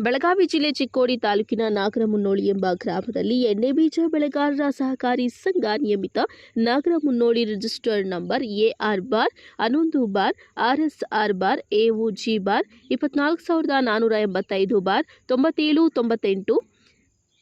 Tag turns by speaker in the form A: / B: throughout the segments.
A: ಬೆಳಗಾವಿ ಜಿಲ್ಲೆ ಚಿಕ್ಕೋಡಿ ತಾಲೂಕಿನ ನಾಗರಮುನ್ನೋಳಿ ಎಂಬ ಗ್ರಾಮದಲ್ಲಿ ಎಣ್ಣೆ ಬೀಜ ಬೆಳೆಗಾರರ ಸಹಕಾರಿ ಸಂಘ ನಿಯಮಿತ Nagaramunnoli registered number AR bar ಹನ್ನೊಂದು bar, RSR bar AOG bar, ಇಪ್ಪತ್ನಾಲ್ಕು ಸಾವಿರದ ನಾನ್ನೂರ ಎಂಬತ್ತೈದು ಬಾರ್, ತೊಂಬತ್ತೇಳು, ತೊಂಬತ್ತೆಂಟು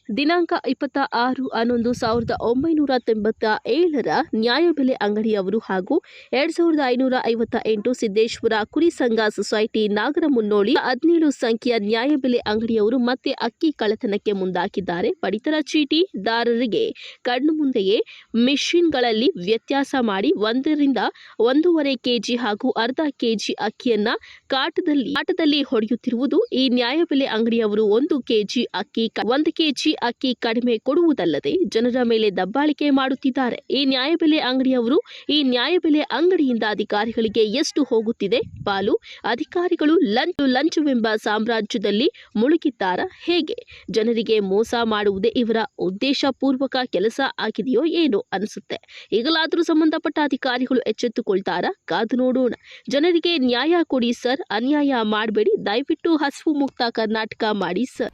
A: ದಿನಾಂಕ ಇಪ್ಪತ್ತ ಆರು ಹನ್ನೊಂದು ಸಾವಿರದ ಒಂಬೈನೂರ ತೊಂಬತ್ತ ಏಳರ ನ್ಯಾಯಬೆಲೆ ಅಂಗಡಿಯವರು ಹಾಗೂ ಎರಡ್ ಸಾವಿರದ ಐನೂರ ಐವತ್ತ ಎಂಟು ಸಿದ್ದೇಶ್ವರ ಕುರಿ ಸಂಘ ಸೊಸೈಟಿ ನಾಗರಮುನ್ನೋಳಿ ಹದಿನೇಳು ಸಂಖ್ಯೆಯ ನ್ಯಾಯಬೆಲೆ ಅಂಗಡಿಯವರು ಮತ್ತೆ ಅಕ್ಕಿ ಕಳ್ಳತನಕ್ಕೆ ಮುಂದಾಕಿದ್ದಾರೆ. ಪಡಿತರ ಚೀಟಿದಾರರಿಗೆ ಕಣ್ಣು ಮುಂದೆಯೇ ಮಿಷಿನ್ಗಳಲ್ಲಿ ವ್ಯತ್ಯಾಸ ಮಾಡಿ ಒಂದರಿಂದ ಒಂದೂವರೆ ಕೆಜಿ ಹಾಗೂ ಅರ್ಧ ಕೆಜಿ ಅಕ್ಕಿಯನ್ನ ಕಾಟದಲ್ಲಿ ಕಾಟದಲ್ಲಿ ಹೊಡೆಯುತ್ತಿರುವುದು ಈ ನ್ಯಾಯಬೆಲೆ ಅಂಗಡಿಯವರು ಒಂದು ಕೆಜಿ ಅಕ್ಕಿ, ಒಂದು ಕೆಜಿ ಅಕ್ಕಿ ಕಡಿಮೆ ಕೊಡುವುದಲ್ಲದೆ ಜನರ ಮೇಲೆ ದಬ್ಬಾಳಿಕೆ ಮಾಡುತ್ತಿದ್ದಾರೆ. ಈ ನ್ಯಾಯಬೆಲೆ ಅಂಗಡಿಯವರು ಈ ನ್ಯಾಯಬೆಲೆ ಅಂಗಡಿಯಿಂದ ಅಧಿಕಾರಿಗಳಿಗೆ ಎಷ್ಟು ಹೋಗುತ್ತಿದೆ? ಪಾಲು, ಅಧಿಕಾರಿಗಳು ಲಂಚ್ ಲಂಚವೆಂಬ ಸಾಮ್ರಾಜ್ಯದಲ್ಲಿ ಮುಳುಗಿದ್ದಾರ? ಹೇಗೆ? ಜನರಿಗೆ ಮೋಸ ಮಾಡುವುದೇ ಇವರ ಉದ್ದೇಶಪೂರ್ವಕ ಕೆಲಸ ಆಗಿದೆಯೋ ಏನೋ ಅನಿಸುತ್ತೆ. ಈಗಲಾದರೂ ಸಂಬಂಧಪಟ್ಟ ಅಧಿಕಾರಿಗಳು ಎಚ್ಚೆತ್ತುಕೊಳ್ತಾರ? ಕಾದು ನೋಡೋಣ. ಜನರಿಗೆ ನ್ಯಾಯ ಕೊಡಿ ಸರ್, ಅನ್ಯಾಯ ಮಾಡಬೇಡಿ. ದಯವಿಟ್ಟು ಹಸಿವು ಮುಕ್ತ ಕರ್ನಾಟಕ ಮಾಡಿ ಸರ್.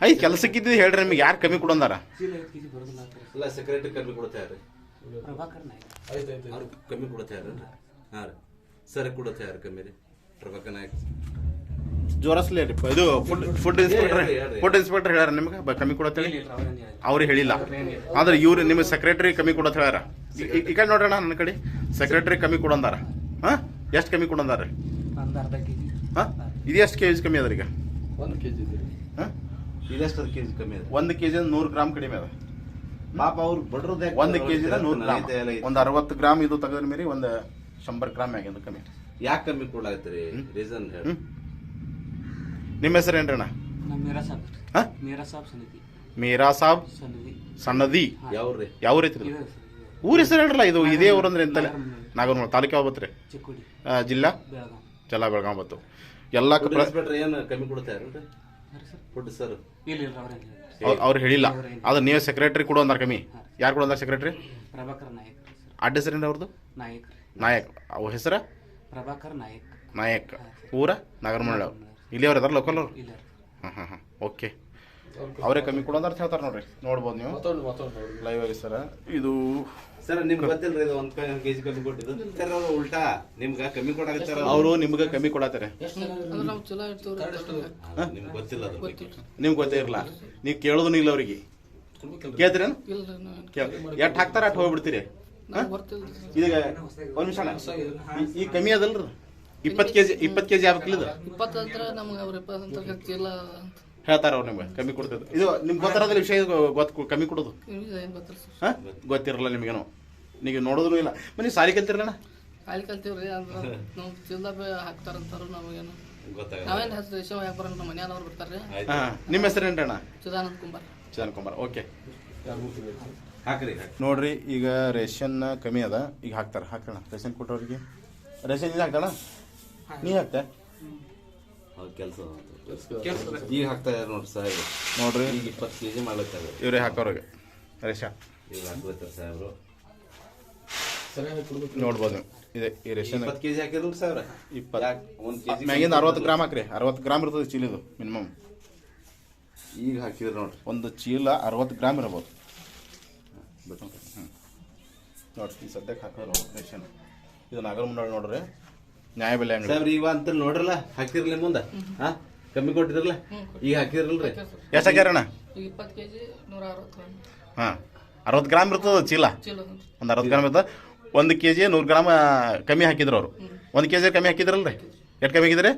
B: ಐ ಕೆಲಸಕ್ಕಿದ್ದು ಹೇಳ್ರಿ ನಿಮ್ಗೆ ಯಾರು ಕಮ್ಮಿ ಕೊಡಂದಾರ
C: ಸೆಕ್ರೆಟರಿ ಕಮ್ಮಿ ಕೊಡ್ತಾರೆ
D: ಪ್ರಭಾಕರ್ ನಾಯ್ಕ.
C: ಅವ್ರು ಕಮ್ಮಿ ಕೊಡ್ತಾರೆ ಹಾಂ ರೀ. ಸರ್ ಕೊಡ್ತಾರೆ ಕಮ್ಮಿ ರೀ? ಪ್ರಭಾಕರ್ ನಾಯಕ್.
B: ಜೋರಸ್ಲೇ ರೀ ಇದು food food inspector. Food inspector ಹೇಳ್ಯಾರ ನಿಮ್ಗೆ? ಬ- ಕಮ್ಮಿ ಕೊಡತ್ತೇಳಿ ಅವ್ರು ಹೇಳಿಲ್ಲ. ಆದ್ರೆ ಇವ್ರು ನಿಮ್ಗೆ ಸೆಕ್ರೆಟರಿ ಕಮ್ಮಿ ಕೊಡತ್ ಹೇಳ್ಯಾರ. ಈ- ಕಡೆ ನೋಡೋಣ ನನ್ನ ಕಡೆ. ಸೆಕ್ರೆಟರಿ ಕಮ್ಮಿ ಕೊಡಂದಾರ ಹಾಂ? ಎಷ್ಟು ಕಮ್ಮಿ ಕೊಡಂದಾರ ಹಾಂ ಇದು ಎಷ್ಟು ಕೆ ಜಿ ಕಮ್ಮಿ ಅದ ಈಗ
C: ಒಂದು ಕೆ ಜಿ
B: ಹಾ?
C: ಇದೆಷ್ಟು ಕೆ ಜಿ ಕಮ್ಮಿ ಅದ?
B: ಒಂದು ಕೆ ಜಿ ನೂರು ಗ್ರಾಮ್ ಕಡಿಮೆ ಅದ.
C: ಪಾಪ ಅವ್ರು ಬಡ್ರದ್ದು
B: ಒಂದು ಕೆ ಜಿ ನೂರು ಗ್ರಾಮ್. ಒಂದು ಅರವತ್ತು ಗ್ರಾಮ್ ಇದು ತೆಗೆದ್ರ ಮೇಲೆ ಒಂದು ಶಂಬರ್ ಗ್ರಾಮ್ ಆಗ್ಯದ ಕಮ್ಮಿ.
C: ಯಾಕೆ ಕಮ್ಮಿ ಕೊಡ್ಲಾಗ್ತೀರಿ ರೀಸನ್ ಹೇಳಿ.
B: ನಿಮ್ಮ ಹೆಸರು ಏನ್ರಿ ಅಣ್ಣ?
D: ನಮ್ಮ ಮೀರಾ ಸಾಬ್.
B: ಹಾ?
D: ಮೀರಾ ಸಾಬ್ ಸಮಿತಿ
B: ಮೀರಾ ಸಾಬ್
D: ಸಮಿತಿ
B: ಸಣ್ಣದಿ
C: ಯಾವ್ರಿ?
B: ಯಾವ ರೀತಿ
D: ಇದೆ ಸರ್ ಇದೆ.
B: ಊರ ಹೆಸರು ಹೇಳ್ರಲ್ಲ ಇದು? ಇದೇ ಊರಂದ್ರೆ ಎಂತಲ್ಲ? ನಾಗರ ತಾಲೂಕು ಯಾವ ಬತ್ರಿ
D: ಚಿಕ್ಕೋಡಿ.
B: ಜಿಲ್ಲಾ?
D: ಬೆಳಗಾಂ.
B: ಜಿಲ್ಲಾ ಬೆಳಗಾಂ ಬತ್ತು ಎಲ್ಲ
C: ಇನ್ಸ್ಪೆಕ್ಟರ್ ಏನು ಕಮ್ಮಿ
D: ಸರ್
C: ಫುಡ್ ಸರ್.
D: ಇಲ್ಲ ಇಲ್ಲ ಅವ್ರೇನು ಹೇಳಿಲ್ಲ.
B: ಅವ್ರು ಹೇಳಿಲ್ಲ ಅದು ನೀವು ಸೆಕ್ರೆಟರಿ ಕೂಡ ಅಂದಾರ ಕಮ್ಮಿ. ಯಾರು ಕೂಡ ಅಂದಾರ ಸೆಕ್ರೆಟರಿ
D: ಪ್ರಭಾಕರ್ ನಾಯಕ್ ಸರ್.
B: ಅಡ್ಡ ಹೆಸರೇನು ಅವ್ರದ್ದು
D: ನಾಯಕ್
B: ನಾಯಕ್. ಅವ್ರ ಹೆಸರ?
D: ಪ್ರಭಾಕರ್ ನಾಯಕ್.
B: ನಾಯಕ್. ಊರ? ನಾಗರಮಂಡಳ ಇಲ್ಲಿ ಅವ್ರು ಅದಾರ ಲೋಕಲ್ ಅವ್ರು?
D: ಇಲ್ಲ
B: ಹಾಂ ಹಾಂ ಓಕೆ ಅವರೇ ಕಮ್ಮಿ ಕೊಡೋದಾರ ಹೇಳ್ತಾರೆ ನೋಡ್ರಿ. ನೋಡ್ಬೋದು ನೀವು. ಲೈವ್ ಆಗಿ ಸರ. ಇದು
C: ಸರ್ ನಿಮ್ಗೆ ಗೊತ್ತಿಲ್ರಿ ಇದು ಒಂದು ಕೆಜಿ ಕಮ್ಮಿ ಕೊಟ್ಟಿದ್ದು. ಸರ್ ಅವ್ರು ಉಲ್ಟಾ. ನಿಮ್ಗೆ ಕಮ್ಮಿ ಕೊಡಾಕತ್ತಾರ?
B: ಅವರು ನಿಮ್ಗೆ ಕಮ್ಮಿ ಕೊಡಾತಾರೆ
C: ನಿಮ್ಗೆ ಗೊತ್ತಿಲ್ಲ
B: ನಿಮ್ಗೆ ಗೊತ್ತೇ ಇರಲ್ಲ ನೀವು ಕೇಳೋದು ಇಲ್ಲ ಅವ್ರಿಗೆ. ಕೇಳ್ತೀರೇನು? ಎಷ್ಟು ಹಾಕ್ತಾರ ಅಟ್ ಹೋಗ್ಬಿಡ್ತೀರಿ? ಈಗ ಇದೀಗ ಒಂದು ನಿಮಿಷ ಈ ಕಮ್ಮಿ ಅದಲ್ರಿ. ಇಪ್ಪತ್ತು ಕೆಜಿ ಇಪ್ಪತ್ತು ಕೆಜಿ ಆಗ್ಬೇಕಿಲ್ಲ ಇಪ್ಪತ್ತು
E: ಅಂದ್ರೆ ನಮ್ಗೆ ಅವ್ರ ಇಪ್ಪತ್ತಂತ್ರ ಗೊತ್ತಿಲ್ಲ
B: ಹೇಳ್ತಾರ ಅವ್ರು ನಿಮ್ಗೆ ಕಮ್ಮಿ ಕೊಡ್ತದೆ ಇದು ನಿಮ್ಗೆ ಗೊತ್ತಿರೋದಿಲ್ಲ ವಿಷಯ ಇದು ಗೊತ್ತು ಕಮ್ಮಿ ಕೊಡೋದು?
E: ನಿಮ್ಗೆ ಏನು ಗೊತ್ತಿಲ್ಲ
B: ಹಾಂ? ಗೊತ್ತಿರಲ್ಲ ನಿಮಗೇನು. ನೀವು ನೋಡೋದು ಇಲ್ಲ. ಮನೆ ಸಾರಿ ಕಲ್ತಿರಲ್ಲ?
E: ಕಲ್ತೀವಿ ಕಲ್ತೀವ್ರಿ ಅಂದ್ರೆ ನಾವು ಚೀಲ್ದಾಗ ಹಾಕ್ತಾರಂತಾರು ನಮಗೇನು ನಾವೇನು ಹೆಸರು ವಿಷಯ ಯಾಕೆ ಬರೋಣ ನಮ್ಮ ಮನೆಯವ್ರು ಬರ್ತಾರೆ
B: ಹಾಂ ನಿಮ್ಮ ಹೆಸರು ಅಣ್ಣ?
E: ಚಿದಾನಂದ ಕುಂಬಾರ್.
B: ಚಂದನ್ ಕುಮಾರ್ ಓಕೆ.
C: ಹಾಕ್ರಿ
B: ನೋಡ್ರಿ ಈಗ ರೇಷನ್ ಕಮ್ಮಿ ಅದ. ಈಗ ಹಾಕ್ತಾರ ಹಾಕೋಣ ರೇಷನ್ ಕೊಟ್ಟವ್ರಿಗೆ. ರೇಷನ್ ಇದು ಹಾಕ್ತಾಳ ನೀ ಹಾಕ್ತೆ?
C: ಕೆಲಸ ಈಗ ಹಾಕ್ತಾ ಇದಾರೆ ನೋಡ್ರಿ ಸಾಹೇಬ್ರು
B: ನೋಡ್ರಿ.
C: ಈಗ ಇಪ್ಪತ್ತು ಕೆ ಜಿ ಮಾಡ್ಲತ್ತಾರೆ
B: ಇವ್ರೇ ಹಾಕೋರಿಗೆ. ರೇಷನ್
C: ಈಗ ಹಾಕ್ಲತ್ತಾರೆ ಸಾಹೇಬ್ರು.
B: ನೋಡ್ಬೋದು. ನೀವು ಇದೆ ಈ ರೇಷನ್.
C: ಇಪ್ಪತ್ತು ಕೆ ಜಿ ಹಾಕಿದ್ರು ಸಾವಿರ
B: ಇಪ್ಪತ್ತು
C: ಒಂದು ಕೆ ಜಿ
B: ಮ್ಯಾಗಿಂದ ಅರವತ್ತು ಗ್ರಾಮ್ ಹಾಕ್ರಿ. ಅರವತ್ತು ಗ್ರಾಮ್ ಇರ್ತದೆ ಚೀಲಿದು ಮಿನಿಮಮ್.
C: ಈಗ ಹಾಕಿದ್ರು ನೋಡ್ರಿ.
B: ಒಂದು ಚೀಲ ಅರವತ್ತು ಗ್ರಾಮ್ ಇರ್ಬೋದು. ಹ್ಞೂ ನೋಡ್ರಿ ಸದ್ಯಕ್ಕೆ ಹಾಕೋರು ರೇಷನ್. ಇದು ನಾಗರ ಮುಂಡಾಳ ನೋಡ್ರಿ. ನ್ಯಾಯಬೆಲೆ ಅಂಗಡಿ.
C: ಸಾಹೇಬ್ರ ಇವ ಅಂತ ನೋಡ್ರಲ್ಲ ಹಾಕಿರ್ಲಿ ಮುಂದ. ಹಾ? ಕಮ್ಮಿ ಕೊಟ್ಟಿದ್ರಲ್ಲ? ಈಗ ಹಾಕಿರಲ್ರಿ.
B: ಎಷ್ಟು
E: ಹಾಕ್ಯಾರಣ ಇಪ್ಪತ್ತು ಕೆ ಜಿ ನೂರ ಅರವತ್ತು ಗ್ರಾಮ್
B: ಹಾಂ. ಅರವತ್ತು ಗ್ರಾಮ್ ಇರ್ತದ ಚೀಲ?
E: ಚೀಲ
B: ಒಂದು ಅರವತ್ತು ಗ್ರಾಮ್ ಇರ್ತದೆ. ಒಂದು ಕೆ ಜಿ ನೂರು ಗ್ರಾಮ್ ಕಮ್ಮಿ ಹಾಕಿದ್ರು ಅವರು. ಒಂದು ಕೆ ಜಿ ಕಮ್ಮಿ ಹಾಕಿದ್ರಲ್ರಿ? ಎಷ್ಟು ಕಮ್ಮಿ ಹಾಕಿದ್ರಿ?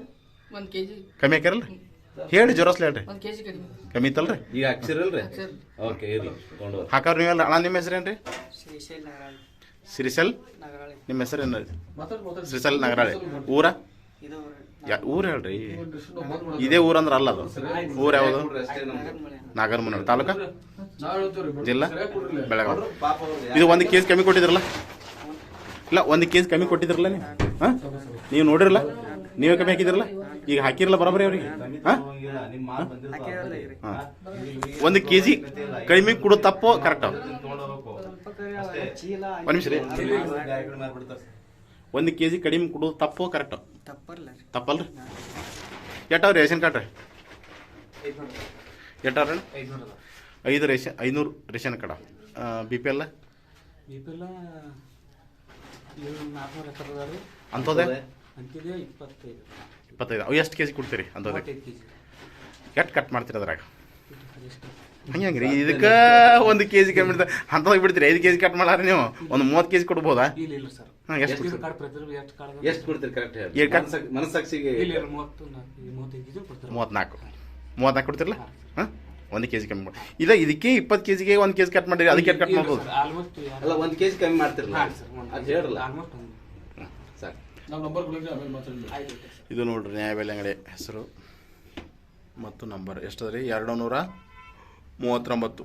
E: ಒಂದು ಕೆ ಜಿ
B: ಕಮ್ಮಿ ಹಾಕ್ಯಾರಲ್ರಿ ಹೇಳಿ ಜೋರಸ್ಲಿ ಹೇಳ್ರಿ.
E: ಒಂದು ಕೆ ಜಿ ಕಡಿಮೆ
B: ಕಮ್ಮಿ ಇತ್ತಲ್ರಿ?
C: ಈಗ ಹಾಕ್ಸಿರಲ್ರಿ?
E: ಸರ್
C: ಓಕೆ ಇರ್ಲಿ
B: ಹಾಕೋರು ನೀವೆಲ್ಲ ಅಣ್ಣ ನಿಮ್ಮ ಹೆಸರೇನ್ರಿ?
E: ಶ್ರೀಶೈಲ್ ನಗರಾಳಿ
B: ಸಿರಿಸಲ್?
E: ನಿಮ್ಮ
B: ನಿಮ್ಮ ಏನು? ಸಿರಿಸಲ್ ನಗರಾಳಿ ಊರ?
E: ಊರ
B: ಯಾ ಊರು ಹೇಳ್ರಿ. ಇದೇ ಊರಂದ್ರೆ ಅಲ್ಲ ಅದು. ಊರು ಯಾವುದು? ನಾಗರಮುನ್ನೋಳಿ ತಾಲೂಕ? ಜಿಲ್ಲಾ? ಬೆಳಗಾವಿ. ಇದು ಒಂದು ಕೇಸ್ ಜಿ ಕಮ್ಮಿ ಕೊಟ್ಟಿದ್ರಲ್ಲ? ಇಲ್ಲ ಒಂದು ಕೇಸ್ ಜಿ ಕಮ್ಮಿ ಕೊಟ್ಟಿದ್ರಲ್ಲ ನೀವು? ಹಾಂ? ನೀವು ನೋಡಿರಲ್ಲ? ನೀವೇ ಕಮ್ಮಿ ಹಾಕಿದ್ರಲ್ಲ ಈಗ ಹಾಕಿರಲ್ಲ ಬರೋಬರಿ ಅವ್ರಿಗೆ. ಒಂದು ಕೆ ಜಿ ಕಡಿಮೆ ಕೊಡೋ ತಪ್ಪು ಕರೆಕ್ಟ್
C: ಅವ್ರು.
B: ಒಂದು ನಿಮಿಷ ರೀ. ಕೆ ಜಿ ಕಡಿಮೆ ಕೊಡೋದು ತಪ್ಪು ಕರೆಕ್ಟ್
E: ತಪ್ಪಲ್ಲ
B: ತಪ್ಪಲ್ರಿ. ಎಟ್ಟವ್ರಿ ರೇಷನ್ ಕಾರ್ಡ್ ರೀ ಎಟ್ಟವ್ರ ಐದು ರೇಷನ್ ಐನೂರು ration card. B P
D: L? ಅಂತದೇ ರೀ ಅಂತಿದೆ ಇಪ್ಪತ್ತೈದು.
B: ಇಪ್ಪತ್ತೈದು. ಅವು ಎಷ್ಟು ಕೆ ಜಿ ಕೊಡ್ತೀರಿ ಅಂಥದ್ದು ಎಷ್ಟು ಕಟ್ ಮಾಡ್ತೀರಿ ಅದ್ರಾಗ? ಹಂಗೆ ಹಂಗೆ ರೀ ಇದಕ್ಕೆ ಒಂದು ಕೆ ಜಿ ಕಮ್ಮಿ ಹಂತದಾಗ ಬಿಡ್ತೀರಿ ಐದು ಕೆ ಜಿ ಕಟ್ ಮಾಡಾರ ನೀವು. ಒಂದು ಮೂವತ್ತು ಕೆ ಜಿ ಕೊಡ್ಬೋದಾ?
D: ಇಲ್ಲ ಇಲ್ಲ ಸರ್.
B: ಹಾಂ ಎಷ್ಟು
C: ಕೊಡ್ತೀರಿ? ಕರೆಕ್ಟ್ ಮನಸ್ಸಾಕ್ಷಿಗೆ
B: ಮೂವತ್ತ್ನಾಲ್ಕು. ಮೂವತ್ತ್ನಾಲ್ಕು ಕೊಡ್ತಿರಲ್ಲ? ಹಾಂ. ಒಂದು ಕೆ ಜಿ ಕಮ್ಮಿ ಮಾಡಿ. ಇಲ್ಲ ಇದಕ್ಕೆ ಇಪ್ಪತ್ತು ಕೆ ಜಿಗೆ ಒಂದು ಕೆ ಜಿ ಕಟ್ ಮಾಡಿರಿ ಅದಕ್ಕೆ ಕಟ್ ಮಾಡ್ಬೋದು.
D: ಒಂದು
C: ಕೆ ಜಿ ಕೆಜಿ ಕಮ್ಮಿ ಮಾಡ್ತಿರಲ್ಲ?
D: ಹಾಂ ಸರ್
C: ಅದು ಹೇಳ್ರಲ್ಲ ಸಾಕು
E: ನಂಬರ್ ಆಮೇಲೆ
D: ಆಯ್ತು
B: ಇದು ನೋಡ್ರಿ ನ್ಯಾಯಬೆಲೆ ಅಂಗಡಿ ಹೆಸರು ಮತ್ತು ನಂಬರ್ ಎಷ್ಟದ ರೀ? ಎರಡು ನೂರ ಮೂವತ್ತೊಂಬತ್ತು.